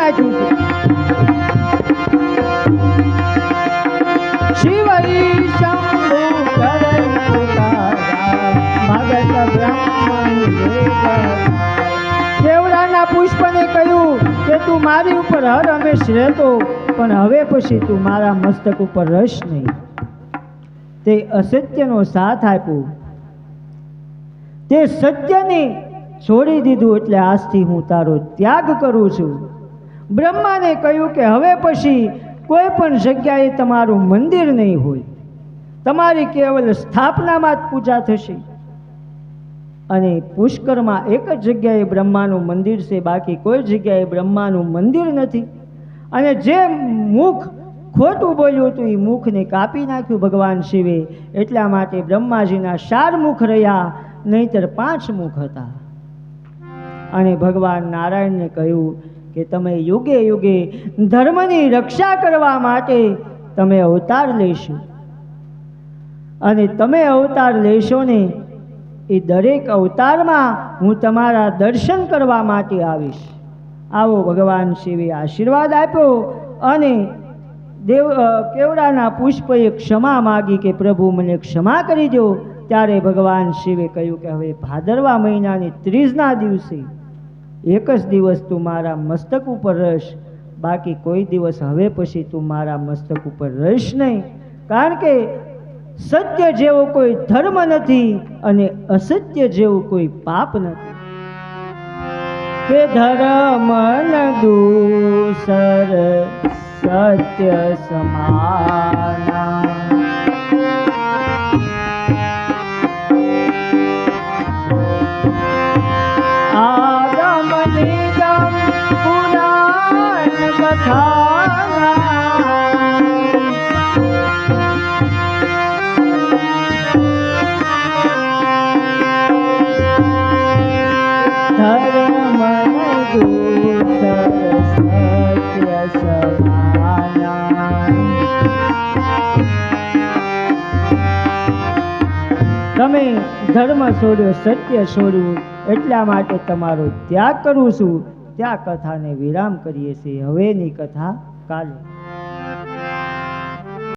નાખ્યું છે. પુષ્પને કહ્યું કે તું મારી ઉપર હર હંમેશ રહેતો, પણ હવે પછી તું મારા મસ્તક ઉપર રસ નહીં. તે અસત્યનો સાથ આપ્યો. તે સત્યને છોડી દીધું એટલે આજથી હું તારો ત્યાગ કરું છું. બ્રહ્માને કહ્યું કે હવે પછી કોઈ પણ જગ્યાએ તમારું મંદિર નહીં હોય. તમારી કેવલ સ્થાપનામાં જ પૂજા થશે. અને પુષ્કરમાં એક જ જગ્યાએ બ્રહ્માનું મંદિર છે, બાકી કોઈ જગ્યાએ બ્રહ્માનું મંદિર નથી. અને જે મુખ ખોટું બોલ્યું હતું, એ મુખને કાપી નાખ્યું ભગવાન શિવે. એટલા માટે બ્રહ્માજીના ચાર મુખ રહ્યા, નહીતર પાંચ મુખ હતા. અને ભગવાન નારાયણને કહ્યું કે તમે યુગે યુગે ધર્મની રક્ષા કરવા માટે તમે અવતાર લેશો. અને તમે અવતાર લેશો ને એ દરેક અવતારમાં હું તમારા દર્શન કરવા માટે આવીશ. આવો ભગવાન શિવે આશીર્વાદ આપ્યો અને દેવ કેવડાના પુષ્પએ ક્ષમા માગી કે પ્રભુ મને ક્ષમા કરી દો. ત્યારે ભગવાન શિવે કહ્યું કે હવે ભાદરવા મહિનાની ત્રીજના દિવસે એક જ દિવસ તું મારા મસ્તક ઉપર રહીશ. બાકી કોઈ દિવસ હવે પછી તું મારા મસ્તક ઉપર રહીશ નહીં. કારણ કે સત્ય જેવો કોઈ ધર્મ નથી અને અસત્ય જેવું કોઈ પાપ નથી. કે ધર્મ દૂસર સત્ય સમાના તમે ધર્મ છોડ્યો સત્ય છોડ્યું એટલા માટે તમારો ત્યાગ કરું છું. ત્યાં કથાને વિરામ કરીએ છીએ. હવેની કથા કાલે.